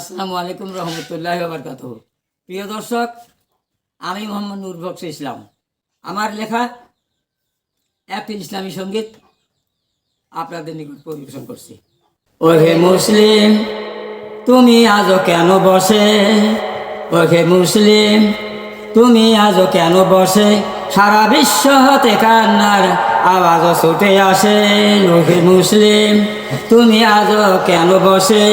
আসসালামু আলাইকুম রহমতুল্লাহ বারকাত প্রিয় দর্শক, আমি মোহাম্মদ নূর বক্স ইসলাম। আমার লেখা একটি ইসলামী সংগীত আপনাদের নিকট পরিবেশন করছি। ওহে মুসলিম, তুমি আজও কেন বসে? ওহে মুসলিম, তুমি আজও কেন বসে? সারা বিশ্ব হতে কান্নার আওয়াজও ছুটে আসে। ওহে মুসলিম, তুমি আজও কেন বসে?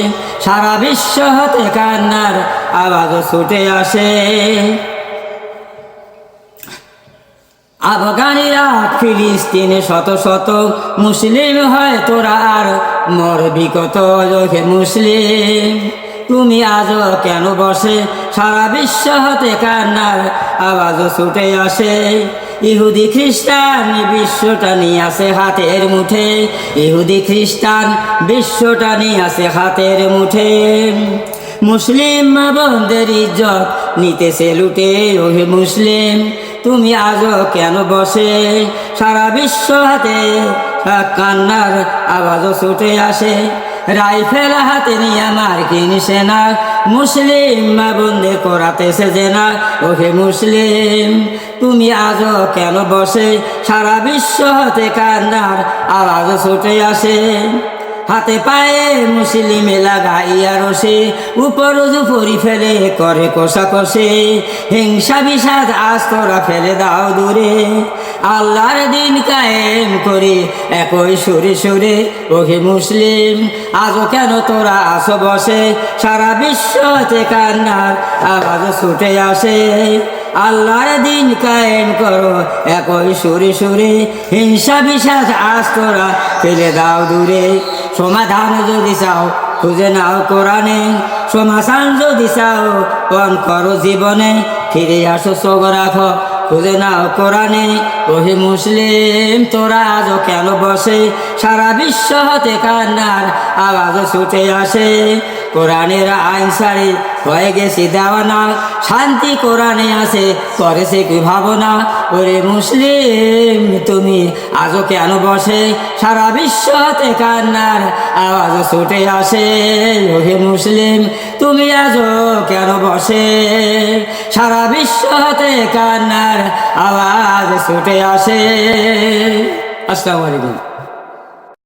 সারা বিশ্ব হতে কান্নার আওয়াজও ছুটে আসে। আফগানিরা, ফিলিস্তিনে শত শত মুসলিম হয়, তোরা আর মরবি কত লোকে মুসলিম? তুমি আজও কেন বসে? সারা বিশ্ব হতে কান্নার আওয়াজও ছুটে আসে। ইহুদি খ্রিস্টান বিশ্বটা নিয়ে আসে হাতের মুঠে। ইহুদি খ্রিস্টান বিশ্বটা নিয়ে আসে হাতের মুঠে। মুসলিম মা বোনদের ইজ্জত নিতেছে লুটে, ওহে মুসলিম, তুমি আজও কেন বসে? সারা বিশ্ব হাতে কান্নার আওয়াজও ছুটে আসে। রাইফেল হাতে নিয়ে আমার কিনছে সেনা। মুসলিম মা বন্দে করাতেছে না। ওহে মুসলিম, তুমি আজও কেন বসে? সারা বিশ্ব হতে কান্নার আওয়াজ ছুটে আসে। হাতে পায়ে মুসলিমে লাগাইয়া রসে উপর জুপরি ফেলে করে কষা কষে হিংসা বিষাদ আজ তোরা ফেলে দাও দূরে। আল্লাহর দিন কায়েম করে একই সুরে সুরে। ওহে মুসলিম, আজও কেন তোরা আসো বসে? সারা বিশ্বতে কান্নার আওয়াজ ছুটে আসে। আল্লাহর দিন কায়েম করো একই সুরে সুরে। হিংসা বিষাদ আজ তোরা ফেলে দাও দূরে। সমাধান যদি চাও, খুঁজে নাও কোরআনে। সমাধান যদি চাও পণ করো জীবনে। ফিরে আসো চোখ রাখো খুঁজে নাও কোরআনে। ওহে মুসলিম, তোরা আজও কেন বসে? সারা বিশ্ব হতে কান্নার আওয়াজও ছুটে আসে। কোরআনের আইন সারি হয়ে গেছি দেওয়ানা শান্তি কোরআনে আছে, করেছে কি ভাবনা? ওরে মুসলিম, তুমি আজও কেন বসে? সারা বিশ্ব হতে কান্নার আওয়াজ ছুটে আসে। ওহে মুসলিম, তুমি আজও কেন বসে? সারা বিশ্ব হতে কান্নার আওয়াজ ছুটে আসে। আসসালামু আলাইকুম।